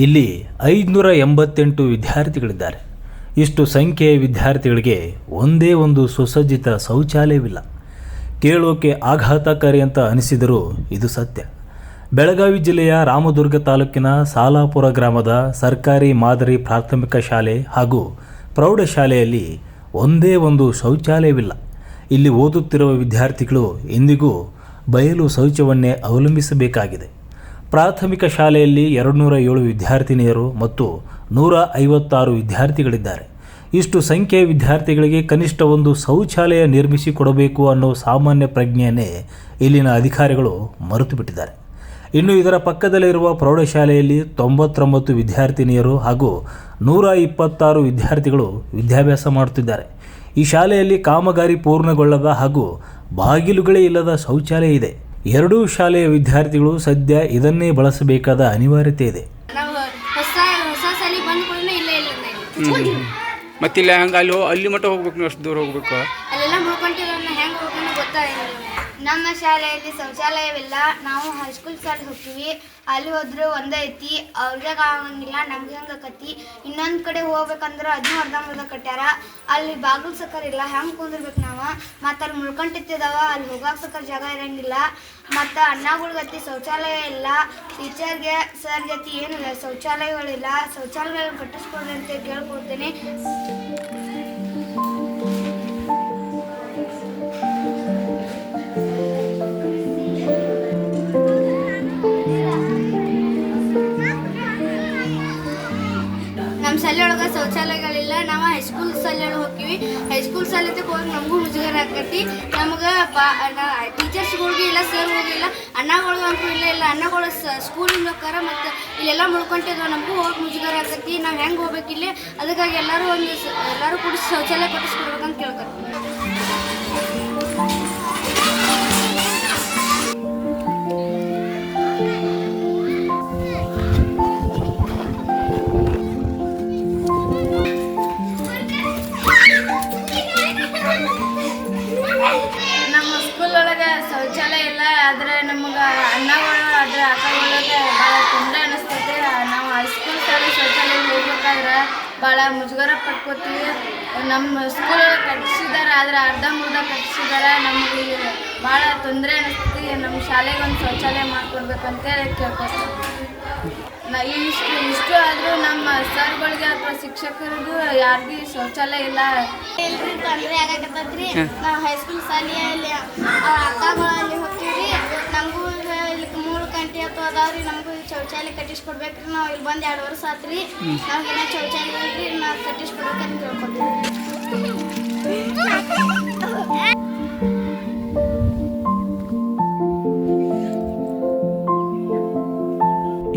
ಇಲ್ಲಿ ಐದುನೂರ ಎಂಬತ್ತೆಂಟು ವಿದ್ಯಾರ್ಥಿಗಳಿದ್ದಾರೆ. ಇಷ್ಟು ಸಂಖ್ಯೆಯ ವಿದ್ಯಾರ್ಥಿಗಳಿಗೆ ಒಂದೇ ಒಂದು ಸುಸಜ್ಜಿತ ಶೌಚಾಲಯವಿಲ್ಲ. ಕೇಳೋಕೆ ಆಘಾತಕಾರಿ ಅಂತ ಅನಿಸಿದರೂ ಇದು ಸತ್ಯ. ಬೆಳಗಾವಿ ಜಿಲ್ಲೆಯ ರಾಮದುರ್ಗ ತಾಲೂಕಿನ ಸಾಲಾಪುರ ಗ್ರಾಮದ ಸರ್ಕಾರಿ ಮಾದರಿ ಪ್ರಾಥಮಿಕ ಶಾಲೆ ಹಾಗೂ ಪ್ರೌಢಶಾಲೆಯಲ್ಲಿ ಒಂದೇ ಒಂದು ಶೌಚಾಲಯವಿಲ್ಲ. ಇಲ್ಲಿ ಓದುತ್ತಿರುವ ವಿದ್ಯಾರ್ಥಿಗಳು ಇಂದಿಗೂ ಬಯಲು ಶೌಚವನ್ನೇ ಅವಲಂಬಿಸಬೇಕಾಗಿದೆ. ಪ್ರಾಥಮಿಕ ಶಾಲೆಯಲ್ಲಿ ಎರಡುನೂರ ಏಳು ವಿದ್ಯಾರ್ಥಿನಿಯರು ಮತ್ತು ನೂರ ಐವತ್ತಾರು ವಿದ್ಯಾರ್ಥಿಗಳಿದ್ದಾರೆ. ಇಷ್ಟು ಸಂಖ್ಯೆಯ ವಿದ್ಯಾರ್ಥಿಗಳಿಗೆ ಕನಿಷ್ಠ ಒಂದು ಶೌಚಾಲಯ ನಿರ್ಮಿಸಿ ಕೊಡಬೇಕು ಅನ್ನೋ ಸಾಮಾನ್ಯ ಪ್ರಜ್ಞೆಯನ್ನೇ ಇಲ್ಲಿನ ಅಧಿಕಾರಿಗಳು ಮರೆತು ಬಿಟ್ಟಿದ್ದಾರೆ ಇನ್ನು ಇದರ ಪಕ್ಕದಲ್ಲಿರುವ ಪ್ರೌಢಶಾಲೆಯಲ್ಲಿ ತೊಂಬತ್ತೊಂಬತ್ತು ವಿದ್ಯಾರ್ಥಿನಿಯರು ಹಾಗೂ ನೂರ ಇಪ್ಪತ್ತಾರು ವಿದ್ಯಾರ್ಥಿಗಳು ವಿದ್ಯಾಭ್ಯಾಸ ಮಾಡುತ್ತಿದ್ದಾರೆ. ಈ ಶಾಲೆಯಲ್ಲಿ ಕಾಮಗಾರಿ ಪೂರ್ಣಗೊಳ್ಳದ ಹಾಗೂ ಬಾಗಿಲುಗಳೇ ಇಲ್ಲದ ಶೌಚಾಲಯ ಇದೆ. ಎರಡೂ ಶಾಲೆಯ ವಿದ್ಯಾರ್ಥಿಗಳು ಸದ್ಯ ಇದನ್ನೇ ಬಳಸಬೇಕಾದ ಅನಿವಾರ್ಯತೆ ಇದೆ. ನಾವು ಹೊಸ ಹೊಸ ಸಾಲಿ ಬಂದ ಕೂಡಲೇ ಇಲ್ಲೇ ಇಲ್ಲ ನಾವು ಮತ್ತಿಲ್ಲ ಹಂಗೆ ಅಲ್ಲಿ ಹೋ- ಅಲ್ಲಿ ಮಟ್ಟ ಹೋಗ್ಬೇಕು ನೀವು ಅಷ್ಟು ದೂರ ಹೋಗ್ಬೇಕು. ಅಲ್ಲೆಲ್ಲ ಮುಳ್ಕೊಂಡಿರೋನ್ನ ಹೆಂಗೆ ಹೋಗೋಣ ಗೊತ್ತಾಗಿಲ್ಲ ನಮ್ಮ ಶಾಲೆಯಲ್ಲಿ ಶೌಚಾಲಯವಿಲ್ಲ. ನಾವು ಹೈಸ್ಕೂಲ್ ಶಾಲೆ ಹೋಗ್ತೀವಿ. ಅಲ್ಲಿ ಹೋದ್ರೆ ಒಂದೇ ಐತಿ. ಅವ್ರಿಗೆ ಆಗಂಗಿಲ್ಲ, ನಮ್ಗೆ ಹಂಗೆ ಆಕತಿ. ಇನ್ನೊಂದು ಕಡೆ ಹೋಗ್ಬೇಕಂದ್ರೆ ಅದನ್ನೂ ಅರ್ಧಂಬರ್ಧ ಕಟ್ಟ್ಯಾರ ಅಲ್ಲಿ ಬಾಗಿಲು ಸಕ್ಕರ್ ಇಲ್ಲ ಹೆಂಗೆ ಕುಂದಿರ್ಬೇಕು ನಾವು? ಮತ್ತು ಅಲ್ಲಿ ಮುಳ್ಕೊಂಡಿತ್ತಿದಾವ ಅಲ್ಲಿ ಹೋಗಕ್ಕೆ ಸಕ್ಕರ್ ಜಾಗ ಇರಂಗಿಲ್ಲ. ಮತ್ತು ಅಣ್ಣಗಳ್ಗತಿ ಶೌಚಾಲಯ ಇಲ್ಲ. ಟೀಚರ್ಗೆ ಸರ್ ಗತಿ ಏನಿಲ್ಲ ಶೌಚಾಲಯಗಳಿಲ್ಲ. ಶೌಚಾಲಯ ಕಟ್ಟಿಸ್ಕೊಡ್ರಿ ಅಂತ ಕೇಳ್ಕೊಡ್ತೇನೆ. ನಮ್ಮ ಶಾಲೆಯೊಳಗೆ ಶೌಚಾಲಯಗಳಿಲ್ಲ. ನಾವು ಹೈಸ್ಕೂಲ್ ಶಾಲೆಯೊಳಗೆ ಹೋಗ್ತೀವಿ. ಹೈಸ್ಕೂಲ್ ಶಾಲೆಗೆ ಹೋಗಿ ನಮಗೂ ಮುಜುಗರ ಆಕತಿ. ನಮ್ಗೆ ಬಾ ಟೀಚರ್ಸ್ಗಳಿಗೆ ಇಲ್ಲ ಸರ್ ಹೋಗಿಲ್ಲ ಅಣ್ಣಗಳಿಗೆ ಅಂತೂ ಇಲ್ಲ ಇಲ್ಲ, ಅಣ್ಣಗಳು ಸ್ಕೂಲಿಂದ ಹೋಗ್ತಾರ ಮತ್ತು ಇಲ್ಲೆಲ್ಲ ಮುಳ್ಕೊಂಡಿದ್ವು ನಮಗೂ ಹೋಗಿ ಮುಜುಗರ ಆಕತಿ. ನಾವು ಹೆಂಗೆ ಹೋಗ್ಬೇಕಿಲ್ಲ ಅದಕ್ಕಾಗಿ ಎಲ್ಲರೂ ಒಂದು ಎಲ್ಲರೂ ಕೂಡ ಶೌಚಾಲಯ ಕಟ್ಟಿಸ್ಕೊಡ್ಬೇಕಂತ ಕೇಳ್ತಾರೆ. ನಮಗೆ ಅಣ್ಣಗಳು ಅದ್ರ ಅಕ್ಕಗಳಿಗೆ ಭಾಳ ತೊಂದರೆ ಅನಿಸ್ತೈತೆ. ನಾವು ಹೈಸ್ಕೂಲ್ ಶಾಲೆ ಶೌಚಾಲಯ ಹೋಗ್ಬೇಕಾದ್ರೆ ಭಾಳ ಮುಜುಗರ ಪಟ್ಕೋತೀವಿ. ನಮ್ಮ ಸ್ಕೂಲ್ ಒಳಗೆ ಕಟ್ಟಿಸಿದ್ದಾರೆ ಆದರೆ ಅರ್ಧ ಮುರ್ಧ ಕಟ್ಟಿಸಿದ್ದಾರೆ ನಮಗೆ ಭಾಳ ತೊಂದರೆ ಅನಿಸ್ತೈತಿ. ನಮ್ಮ ಶಾಲೆಗೆ ಒಂದು ಶೌಚಾಲಯ ಮಾಡಿಕೊಡ್ಬೇಕಂತೇಳಿ ಕೇಳ್ಕೊತೀವಿ ನಾ ಇಷ್ಟು ಇಷ್ಟು ಆದರೂ ನಮ್ಮ ಸರ್ಗಳಿಗೆ ಅಥವಾ ಶಿಕ್ಷಕರಿಗೂ ಯಾರಿಗೂ ಶೌಚಾಲಯ ಇಲ್ಲ. ಎಲ್ರಿಗೂ ತೊಂದರೆ ಆಗಕತ್ತೈತ್ರಿ. ನಾವು ಹೈಸ್ಕೂಲ್ ಶಾಲೆಯಲ್ಲಿ ಅಕ್ಕಗಳಲ್ಲಿ ಹೋಗ್ತೀವಿ ನಮಗೂ ಇಲ್ಲಿ ಮೂರು ಗಂಟೆ ಅಥವಾ ಅದಾವ್ರಿ, ನಮಗೂ ಶೌಚಾಲಯ ಕಟ್ಟಿಸ್ಕೊಡ್ಬೇಕ್ರಿ. ನಾವು ಇಲ್ಲಿ ಬಂದು ಎರಡು ವರ್ಷ ಆತ್ರಿ. ಏನೋ ಶೌಚಾಲಯ ಇಲ್ರಿ, ನಾವು ಕಟ್ಟಿಸ್ಕೊಡ್ಬೇಕಂತ ಕೇಳ್ಕೊತೀವಿ.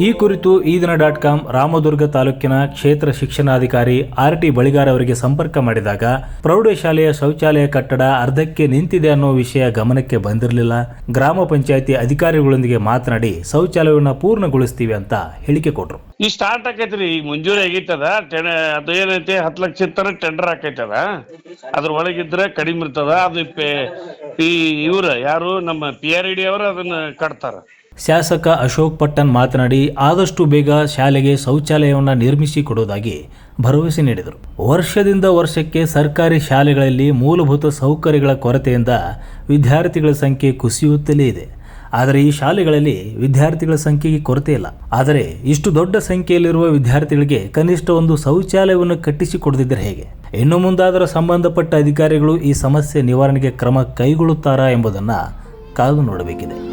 ಈ ಕುರಿತು ಈ ದಿನ ಡಾಟ್ ಕಾಮ್ ರಾಮದುರ್ಗ ತಾಲೂಕಿನ ಕ್ಷೇತ್ರ ಶಿಕ್ಷಣಾಧಿಕಾರಿ ಆರ್ ಟಿ ಬಳಿಗಾರ್ ಅವರಿಗೆ ಸಂಪರ್ಕ ಮಾಡಿದಾಗ ಪ್ರೌಢಶಾಲೆಯ ಶೌಚಾಲಯ ಕಟ್ಟಡ ಅರ್ಧಕ್ಕೆ ನಿಂತಿದೆ ಅನ್ನೋ ವಿಷಯ ಗಮನಕ್ಕೆ ಬಂದಿರಲಿಲ್ಲ. ಗ್ರಾಮ ಪಂಚಾಯಿತಿ ಅಧಿಕಾರಿಗಳೊಂದಿಗೆ ಮಾತನಾಡಿ ಶೌಚಾಲಯವನ್ನು ಪೂರ್ಣಗೊಳಿಸ್ತೀವಿ ಅಂತ ಹೇಳಿಕೆ ಕೊಟ್ರು. ಈ ಸ್ಟಾರ್ಟ್ ಆಕೈತ್ರಿ, ಈಗ ಮಂಜೂರಿ ಆಗೈತದ ಟೆನ್ ಅದು ಏನೈತಿ, ಹತ್ತು ಲಕ್ಷ ತರ ಟೆಂಡರ್ ಆಕೈತದ. ಅದ್ರ ಒಳಗಿದ್ರೆ ಕಡಿಮೆ ಇರ್ತದ, ಅದು ಈ ಇವ್ರ ಯಾರು, ನಮ್ಮ ಪಿ ಆರ್ ಇ ಡಿ ಅವರು ಅದನ್ನ ಕಟ್ತಾರ. ಶಾಸಕ ಅಶೋಕ್ ಪಟ್ಟಣ್ ಮಾತನಾಡಿ ಆದಷ್ಟು ಬೇಗ ಶಾಲೆಗೆ ಶೌಚಾಲಯವನ್ನು ನಿರ್ಮಿಸಿ ಕೊಡುವುದಾಗಿ ಭರವಸೆ ನೀಡಿದರು. ವರ್ಷದಿಂದ ವರ್ಷಕ್ಕೆ ಸರ್ಕಾರಿ ಶಾಲೆಗಳಲ್ಲಿ ಮೂಲಭೂತ ಸೌಕರ್ಯಗಳ ಕೊರತೆಯಿಂದ ವಿದ್ಯಾರ್ಥಿಗಳ ಸಂಖ್ಯೆ ಕುಸಿಯುತ್ತಲೇ ಇದೆ. ಆದರೆ ಈ ಶಾಲೆಗಳಲ್ಲಿ ವಿದ್ಯಾರ್ಥಿಗಳ ಸಂಖ್ಯೆಗೆ ಕೊರತೆ ಇಲ್ಲ. ಆದರೆ ಇಷ್ಟು ದೊಡ್ಡ ಸಂಖ್ಯೆಯಲ್ಲಿರುವ ವಿದ್ಯಾರ್ಥಿಗಳಿಗೆ ಕನಿಷ್ಠ ಒಂದು ಶೌಚಾಲಯವನ್ನು ಕಟ್ಟಿಸಿ ಕೊಡದಿದ್ದರೆ ಹೇಗೆ? ಇನ್ನು ಮುಂದಾದರೂ ಸಂಬಂಧಪಟ್ಟ ಅಧಿಕಾರಿಗಳು ಈ ಸಮಸ್ಯೆ ನಿವಾರಣೆಗೆ ಕ್ರಮ ಕೈಗೊಳ್ಳುತ್ತಾರಾ ಎಂಬುದನ್ನು ಕಾದು ನೋಡಬೇಕಿದೆ.